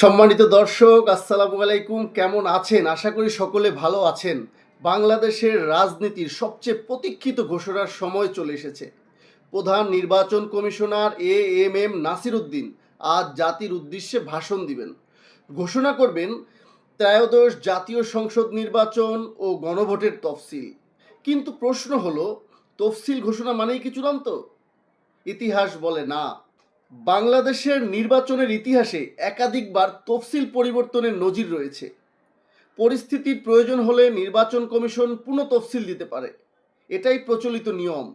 সম্মানিত দর্শক, আসসালামু আলাইকুম। কেমন আছেন? আশা করি সকলে ভালো আছেন। বাংলাদেশের রাজনীতির সবচেয়ে প্রতীক্ষিত ঘোষণার সময় চলে এসেছে। প্রধান নির্বাচন commissioner A M M Nasir Uddin আজ জাতির উদ্দেশ্যে ভাষণ দিবেন। ঘোষণা করবেন ত্রয়োদশ জাতীয় সংসদ নির্বাচন ও গণভোটের তফসিল। কিন্তু প্রশ্ন হলো, তফসিল ঘোষণা মানেই কি চূড়ান্ত? ইতিহাস বলে না। বাংলাদেশের নির্বাচনের ইতিহাসে একাধিকবার তফসিল পরিবর্তনের নজির রয়েছে। পরিস্থিতির প্রয়োজন হলে নির্বাচন কমিশন পুনঃ তফসিল দিতে পারে। এটাই প্রচলিত নিয়ম।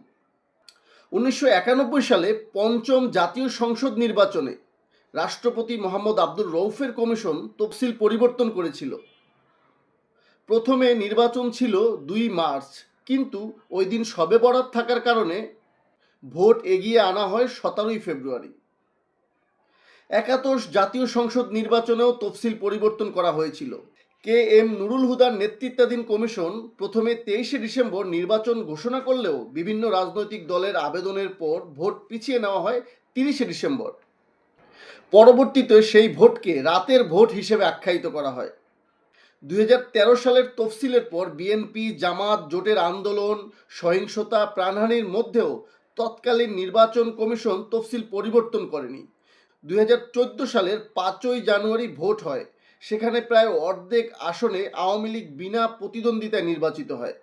উনিশশো একানব্বই সালে পঞ্চম জাতীয় সংসদ নির্বাচনে রাষ্ট্রপতি মোহাম্মদ আব্দুর রৌফের কমিশন তফসিল পরিবর্তন করেছিল। প্রথমে নির্বাচন ছিল দুই মার্চ, কিন্তু ওই দিন সবে বরাত থাকার কারণে ভোট এগিয়ে আনা হয় সতেরোই ফেব্রুয়ারি। একাদশ জাতীয় সংসদ নির্বাচনেও তফসিল পরিবর্তন করা হয়েছিল। কে এম নুরুল হুদার নেতৃত্বাধীন কমিশন প্রথমে তেইশে ডিসেম্বর নির্বাচন ঘোষণা করলেও বিভিন্ন রাজনৈতিক দলের আবেদনের পর ভোট পিছিয়ে নেওয়া হয় তিরিশে ডিসেম্বর। পরবর্তীতে সেই ভোটকে রাতের ভোট হিসেবে আখ্যায়িত করা হয়। দু হাজার তেরো সালের তফসিলের পর বিএনপি, জামাত, জোটের আন্দোলন, সহিংসতা, প্রাণহানির মধ্যেও তৎকালীন নির্বাচন কমিশন তফসিল পরিবর্তন করেনি। দুই হাজার চোদ্দ সালের পাঁচই জানুয়ারি ভোট হয়। সেখানে প্রায় অর্ধেক আসনে আওয়ামী লীগ বিনা প্রতিদ্বন্দ্বিতায় নির্বাচিত হয়।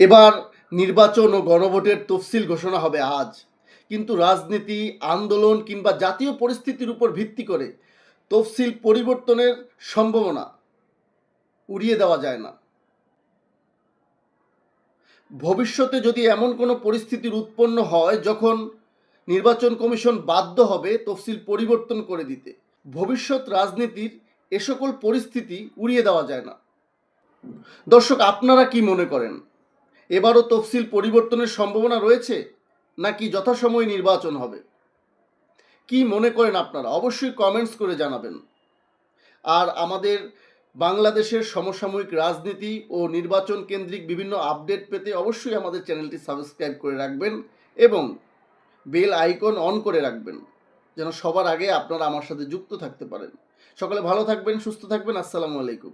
এবার নির্বাচন ও গণভোটের তফসিল ঘোষণা হবে আজ। কিন্তু রাজনীতি, আন্দোলন কিংবা জাতীয় পরিস্থিতির উপর ভিত্তি করে তফসিল পরিবর্তনের সম্ভাবনা উড়িয়ে দেওয়া যায় না। ভবিষ্যতে যদি এমন কোনো পরিস্থিতির উৎপন্ন হয় যখন নির্বাচন কমিশন বাধ্য হবে তফসিল পরিবর্তন করে দিতে। ভবিষ্যৎ রাজনীতির এ সকল পরিস্থিতি উড়িয়ে দেওয়া যায় না। দর্শক, আপনারা কি মনে করেন? এবারও তফসিল পরিবর্তনের সম্ভাবনা রয়েছে নাকি যথাসময়ে নির্বাচন হবে? কি মনে করেন আপনারা? অবশ্যই কমেন্টস করে জানাবেন। আর আমাদের বাংলাদেশের সমসাময়িক রাজনীতি ও নির্বাচন কেন্দ্রিক বিভিন্ন আপডেট পেতে অবশ্যই আমাদের চ্যানেলটি সাবস্ক্রাইব করে রাখবেন এবং বেল আইকন অন করে রাখবেন, যেন সবার আগে আপনারা আমার সাথে যুক্ত থাকতে পারেন। সকলে ভালো থাকবেন, সুস্থ থাকবেন, আসসালামু আলাইকুম।